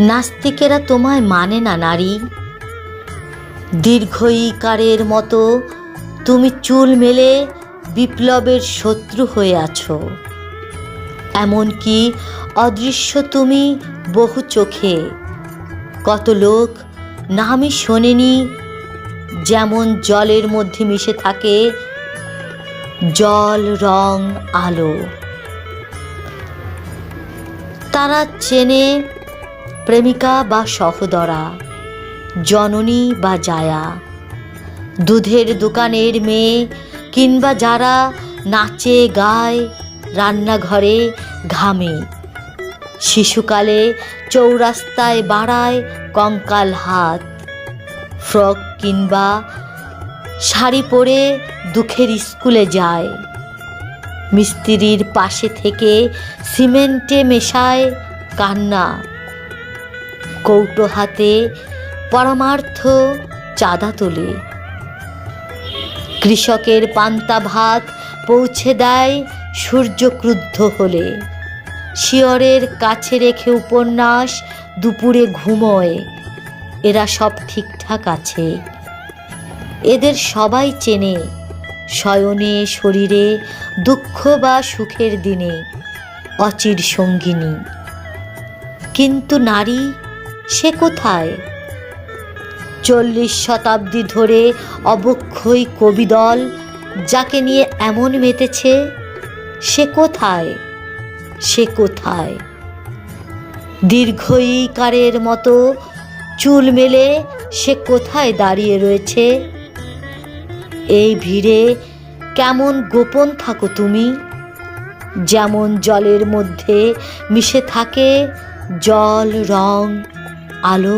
নাস্তিকেরা তোমায় মানে না, নারী। দীর্ঘইকারের মতো তুমি চুল মেলে বিপ্লবের শত্রু হয়ে আছো। এমনকি অদৃশ্য তুমি বহু চোখে। কত লোক নামই শোনেনি, যেমন জলের মধ্যে মিশে থাকে জল, রং, আলো। তারা চেনে প্রেমিকা বা সহদরা, জননী বা জায়া। দুধের দোকানের মেয়ে কিংবা যারা নাচে, গায়, রান্নাঘরে ঘামে। শিশুকালে চৌরাস্তায় বাড়ায় কঙ্কাল হাত। ফ্রক কিংবা শাড়ি পরে দুঃখের স্কুলে যায়। মিস্ত্রির পাশে থেকে সিমেন্টে মেশায় কান্না। কৌটো হাতে পরমার্থ চাঁদা তোলে। কৃষকের পান্তা ভাত পৌঁছে দেয় সূর্য ক্রুদ্ধ হলে। শিয়রের কাছে রেখে উপন্যাস দুপুরে ঘুমোয়। এরা সব ঠিকঠাক আছে। এদের সবাই চেনে শয়নে শরীরে দুঃখ বা সুখের দিনে অচির সঙ্গিনী। কিন্তু নারী সে কোথায়? চল্লিশ শতাব্দী ধরে অবক্ষয় কবিদল যাকে নিয়ে এমন মেতেছে, সে কোথায়? সে কোথায়? দীর্ঘইকারের মতো চুল মেলে সে কোথায় দাঁড়িয়ে রয়েছে? এই ভিড়ে কেমন গোপন থাকো তুমি? যেমন জলের মধ্যে মিশে থাকে জল, রং আলো